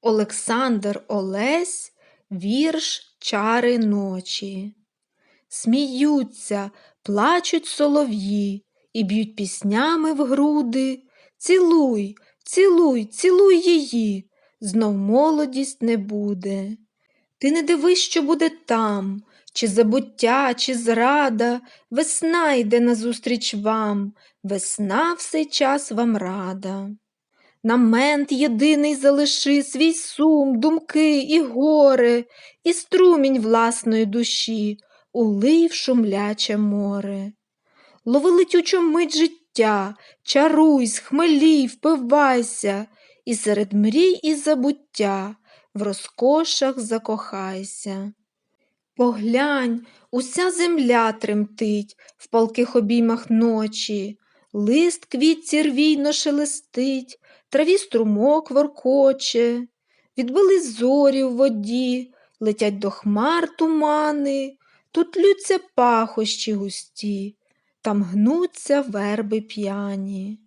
Олександр Олесь, вірш Чари ночі. Сміються, плачуть солов'ї і б'ють піснями в груди. Цілуй, цілуй, цілуй її, знов молодість не буде. Ти не дивись, що буде там, чи забуття, чи зрада, весна йде назустріч вам, весна в цей час вам рада. На мент єдиний залиши свій сум, думки і горе, і струмінь власної душі, улий в шумляче море. Лови летючу мить життя, чаруй, схмелій, впивайся, і серед мрій і забуття в розкошах закохайся. Поглянь, уся земля тремтить в палких обіймах ночі, лист квітці рвійно шелестить, траві струмок воркоче, відбили зорі в воді, летять до хмар тумани, тут лються пахощі густі, там гнуться верби п'яні.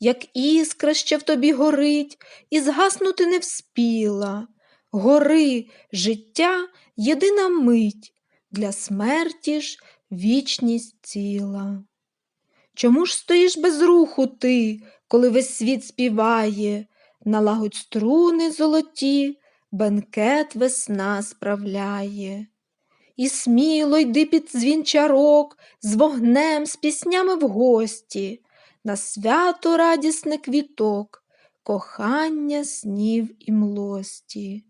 Як іскра ще в тобі горить, і згаснути не вспіла. Гори, життя єдина мить, для смерті ж вічність ціла. Чому ж стоїш без руху ти, коли весь світ співає, налагодь струни золоті, бенкет весна справляє. І сміло йди під дзвін чарок, з вогнем, з піснями в гості, на свято радісне квіток, кохання снів і млості.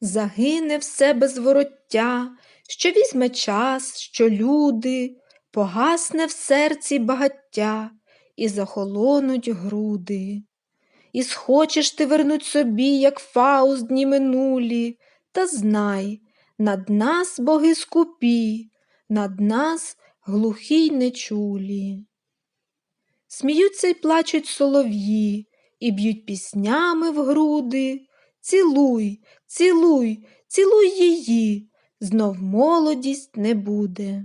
Загине все без вороття, що візьме час, що люди, погасне в серці багаття і захолонуть груди. І схочеш ти вернуть собі, як фауст дні минулі, та знай, над нас боги скупі, над нас глухі й нечулі. Сміються й плачуть солов'ї, і б'ють піснями в груди. Цілуй, цілуй, цілуй її, знов молодість не буде.